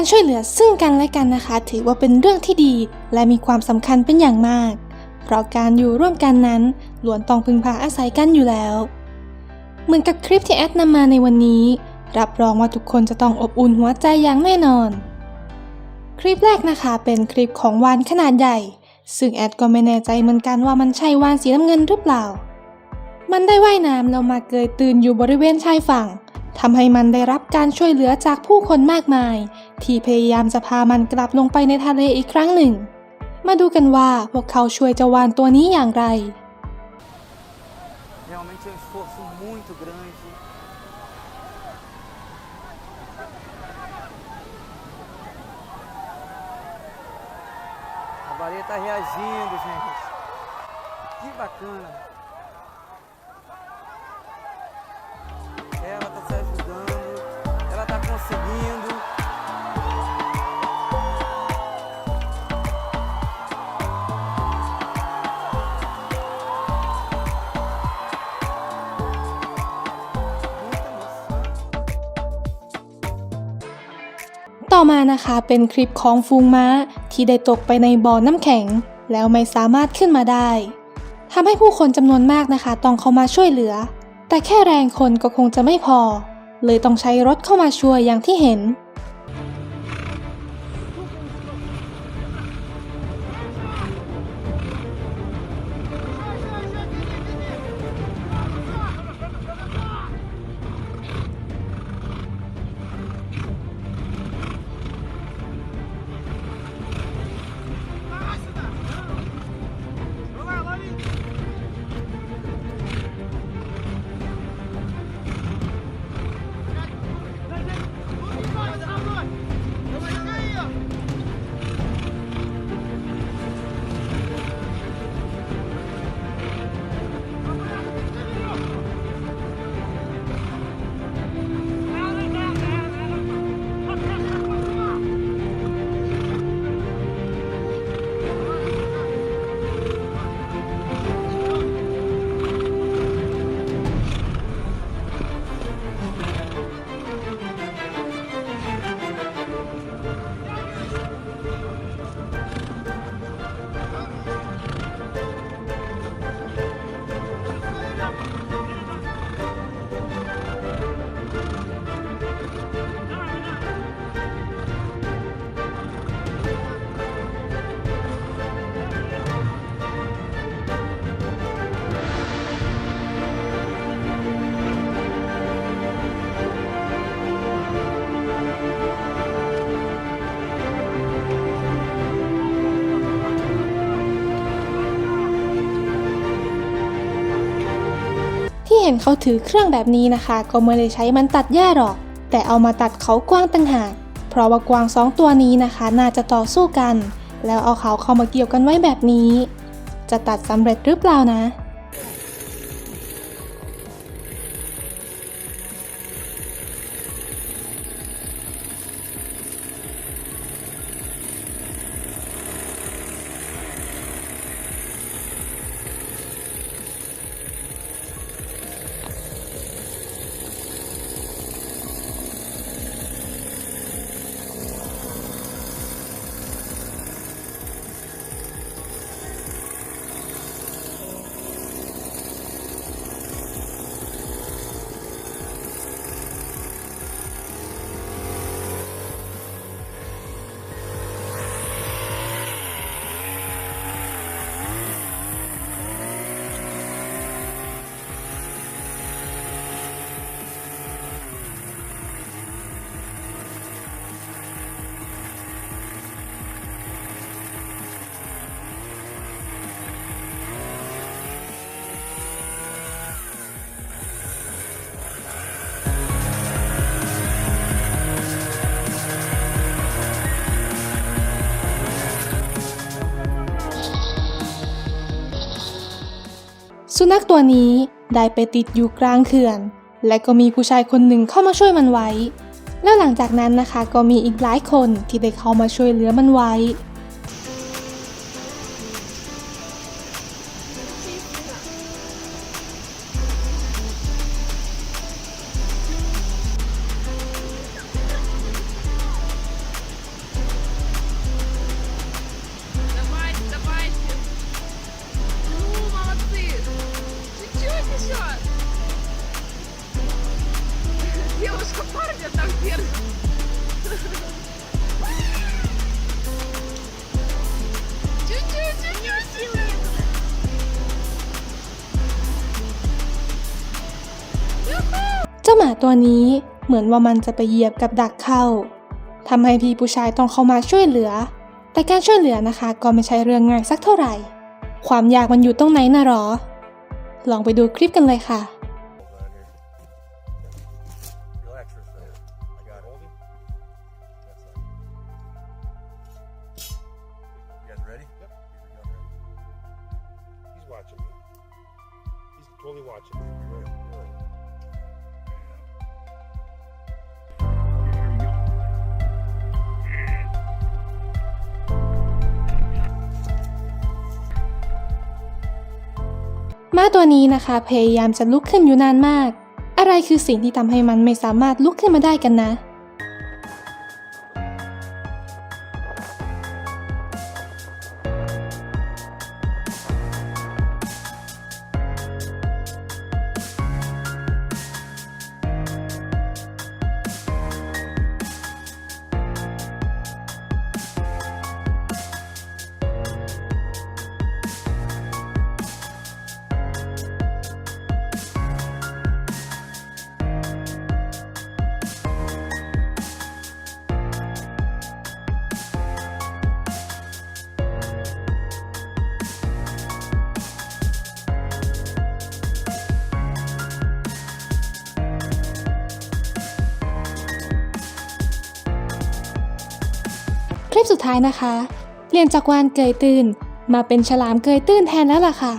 การช่วยเหลือซึ่งกันและกันนะคะ ถือว่าเป็นเรื่องที่ดีและมีความสำคัญเป็นอย่างมาก เพราะการอยู่ร่วมกันนั้นล้วนต้องพึ่งพาอาศัยกันอยู่แล้ว เหมือนกับคลิปที่แอดนำมาในวันนี้ รับรองว่าทุกคนจะต้องอบอุ่นหัวใจอย่างแน่นอน คลิปแรกนะคะเป็นคลิปของวานขนาดใหญ่ ซึ่งแอดก็ไม่แน่ใจเหมือนกันว่ามันใช่วานสีน้ำเงินหรือเปล่า มันได้ว่ายน้ำแล้วมาเกยตื่นอยู่บริเวณชายฝั่ง ทำให้มันได้รับการช่วยเหลือจากผู้คนมากมาย ที่พยายามจะพามันกลับลงไปในทะเลอีกครั้งหนึ่ง มาดูกันว่าพวกเขาช่วยเจ้าวานตัวนี้อย่างไร Realmente é um esforço muito grande. A baleia está reagindo, gente. Que bacana. Tá conseguindo. ต่อมานะคะเป็นคลิปของฟูงม้าที่ได้ตกไปในบ่อน้ำแข็ง แล้วไม่สามารถขึ้นมาได้ทำให้ผู้คนจำนวนมากนะคะ ต้องเข้ามาช่วยเหลือ แต่แค่แรงคนก็คงจะไม่พอ เลยต้องใช้รถเข้ามาช่วยอย่างที่เห็น เขาถือเครื่องแบบนี้นะคะ ก็ไม่ได้ใช้มันตัดหญ้าหรอก แต่เอามาตัดเขากวางต่างหากเพราะว่ากวางสองตัวนี้นะคะ น่าจะต่อสู้กัน แล้วเอาเขาเข้ามาเกี่ยวกันไว้แบบนี้ จะตัดสำเร็จหรือเปล่านะ สุนัขตัวนี้ได้ไปติดอยู่กลางเขื่อน และก็มีผู้ชายคนหนึ่งเข้ามาช่วยมันไว้ แล้วหลังจากนั้นนะคะก็มีอีกหลายคนที่ได้เข้ามาช่วยเหลือมันไว้ หมาตัวนี้เหมือนว่ามันจะไปเหยียบกับดักเข้าทำให้พี่ผู้ชายต้องเข้ามาช่วยเหลือ แต่การช่วยเหลือนะคะ ก็ไม่ใช่เรื่องง่ายสักเท่าไหร่ ความยากมันอยู่ตรงไหนนะหรอ ลองไปดูคลิปกันเลยค่ะ Relax for ม้าตัวนี้นะคะพยายามจะลุกขึ้นอยู่นานมาก อะไรคือสิ่งที่ทำให้มันไม่สามารถลุกขึ้นมาได้กันนะ คลิปสุดท้ายนะคะเปลี่ยนจากวานเกยตื่น มาเป็นฉลามเกยตื้นแทนแล้วล่ะค่ะ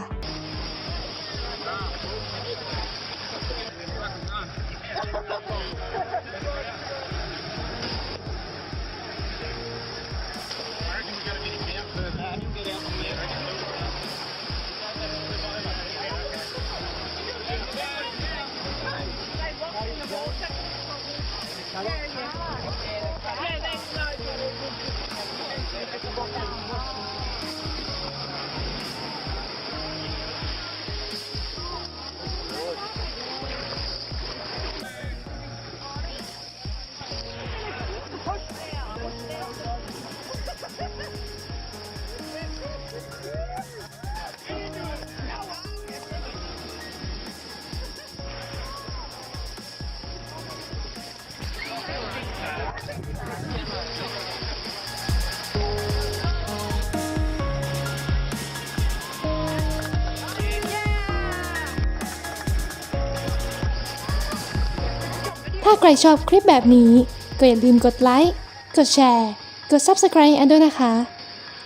ถ้าใครชอบคลิปแบบนี้ ก็อย่าลืมกดไลค์ กดแชร์ กด Subscribe อันด้วยนะคะ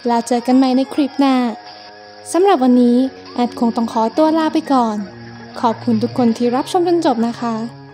แล้วเจอกันใหม่ในคลิปหน้า สำหรับวันนี้แอดคงต้องขอตัวลาไปก่อน ขอบคุณทุกคนที่รับชมจนจบนะคะ